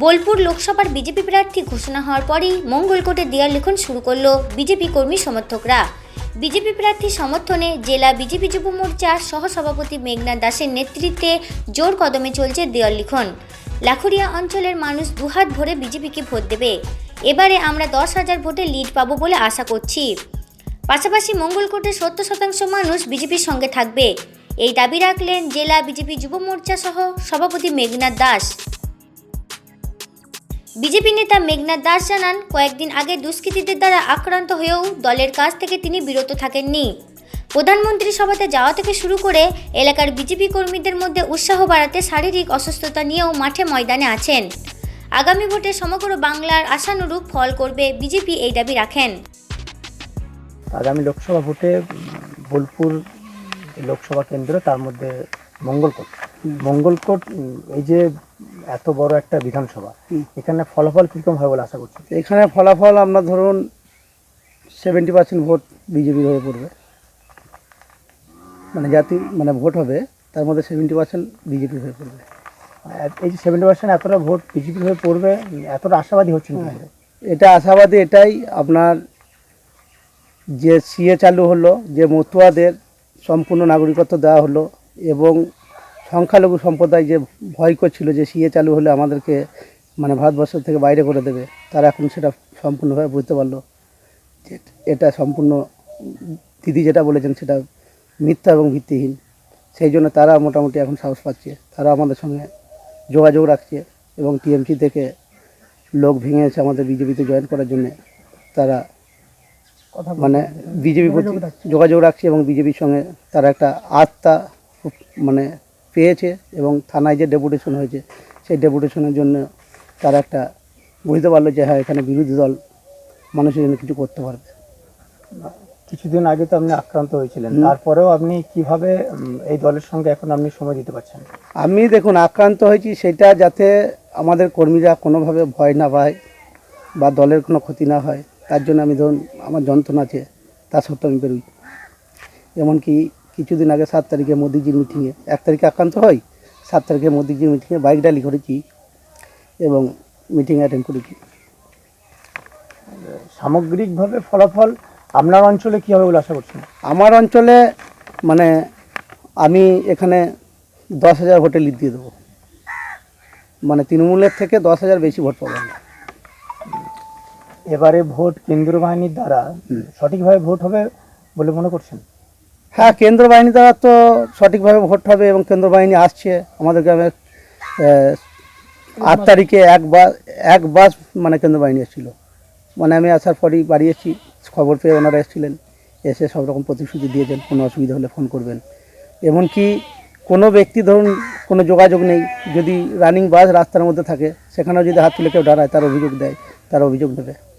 বোলপুর লোকসভার বিজেপি প্রার্থী ঘোষণা হওয়ার পরই মঙ্গলকোটে দেয়াল লিখন শুরু করল বিজেপি কর্মী সমর্থকরা। বিজেপি প্রার্থী সমর্থনে জেলা বিজেপি যুব মোর্চার সহসভাপতি মেঘনা দাসের নেতৃত্বে জোর কদমে চলছে দেয়াল লিখন। লাখুরিয়া অঞ্চলের মানুষ দুহাত ভরে বিজেপিকে ভোট দেবে। এবারে আমরা দশ হাজার ভোটে লিড পাবো বলে আশা করছি। পাশাপাশি মঙ্গলকোটের সত্তর শতাংশ মানুষ বিজেপির সঙ্গে থাকবে। এই দাবি রাখলেন জেলা বিজেপি যুব মোর্চা সহ সভাপতি মেঘনাথ দাস। বিজেপি নেতা মেঘনাথ দাস জানান, কয়েকদিন আগে দুষ্কৃতীদের দ্বারা আক্রান্ত হয়েও দলের কাছ থেকে তিনি বিরত থাকেননি। প্রধানমন্ত্রী সভাতে যাওয়া থেকে শুরু করে এলাকার বিজেপি কর্মীদের মধ্যে উৎসাহ বাড়াতে শারীরিক অসুস্থতা নিয়েও মাঠে ময়দানে আছেন। আগামী ভোটে সমগ্র বাংলার আশানুরূপ ফল করবে বিজেপি এই দাবি রাখেন। আগামী লোকসভা ভোটে বোলপুর লোকসভা কেন্দ্র তার মধ্যে মঙ্গলকোট। মঙ্গলকোট, এই যে এত বড় একটা বিধানসভা এখানে ফলাফল কীরকম হয় বলে আশা করছি এখানে ফলাফল আমরা ধরুন সেভেন্টি পার্সেন্ট ভোট বিজেপির হয়ে পড়বে। মানে জাতি মানে ভোট হবে তার মধ্যে সেভেন্টি পার্সেন্ট বিজেপির হয়ে পড়বে। এই যে সেভেন্টি পার্সেন্ট এতটা ভোট বিজেপি হয়ে পড়বে এতটা আশাবাদী হচ্ছে কি করে? এটা আশাবাদী এটাই আপনার যে সিএ চালু হলো যে মতুয়াদের সম্পূর্ণ নাগরিকত্ব দেওয়া হলো এবং সংখ্যালঘু সম্প্রদায় যে ভয় করছিল যে সিএ চালু হলে আমাদেরকে মানে ভারতবর্ষ থেকে বাইরে করে দেবে তারা এখন সেটা সম্পূর্ণভাবে বুঝতে পারল যে এটা সম্পূর্ণ দিদি যেটা বলেছেন সেটা মিথ্যা এবং ভিত্তিহীন সেই জন্য তারা মোটামুটি এখন সাহস পাচ্ছে তারা আমাদের সঙ্গে যোগাযোগ রাখছে এবং টিএমসি থেকে লোক ভেঙে এসে আমাদের বিজেপিতে জয়েন করার জন্য তারা কথা মানে বিজেপি যোগাযোগ রাখছে। এবং বিজেপির সঙ্গে তারা একটা আত্মা খুব মানে পেয়েছে এবং থানায় যে ডেপুটেশন হয়েছে সেই ডেপুটেশনের জন্য তারা একটা বুঝতে পারল যে হ্যাঁ এখানে বিরোধী দল মানুষের জন্য কিছু করতে পারবে। কিছুদিন আগে তো আপনি আক্রান্ত হয়েছিলেন। তারপরেও আপনি কীভাবে এই দলের সঙ্গে এখন আপনি সময় দিতে পারছেন? আমি দেখুন আক্রান্ত হয়েছি সেটা যাতে আমাদের কর্মীরা কোনোভাবে ভয় না পায় বা দলের কোনো ক্ষতি না হয় তার জন্য আমি ধরুন আমার যন্ত্রণা আছে তা সত্ত্বেও আমি বেরোই। এমনকি কিছুদিন আগে সাত তারিখে মোদিজির মিটিংয়ে এক তারিখে আক্রান্ত হয় সাত তারিখে মোদিজির মিটিংয়ে বাইক ডালি করেছি এবং মিটিং অ্যাটেন্ড করেছি। সামগ্রিকভাবে ফলাফল আপনার অঞ্চলে কী হবে বলে আশা করছেন? আমার অঞ্চলে মানে আমি এখানে দশ হাজার ভোটে লিড দিয়ে দেবো। মানে তৃণমূলের থেকে দশ হাজার বেশি ভোট পাবো আমরা। এবারে ভোট কেন্দ্র বাহিনীর দ্বারা সঠিকভাবে ভোট হবে বলে মনে করছেন? হ্যাঁ কেন্দ্র বাহিনী দ্বারা তো সঠিকভাবে ভোট হবে এবং কেন্দ্র বাহিনী আসছে আমাদের গ্রামে আট তারিখে এক বাস এক বাস মানে কেন্দ্র বাহিনী এসেছিল। মানে আমি আসার পরই বাড়ি এসেছি খবর পেয়ে ওনারা এসেছিলেন এসে সব রকম প্রতিশ্রুতি দিয়েছেন কোনো অসুবিধা হলে ফোন করবেন। এমনকি কোনো ব্যক্তি ধরুন কোনো যোগাযোগ নেই যদি রানিং বাস রাস্তার মধ্যে থাকে সেখানেও যদি হাত তুলে কেউ দাঁড়ায় তার অভিযোগ দেয় তার অভিযোগ নেবে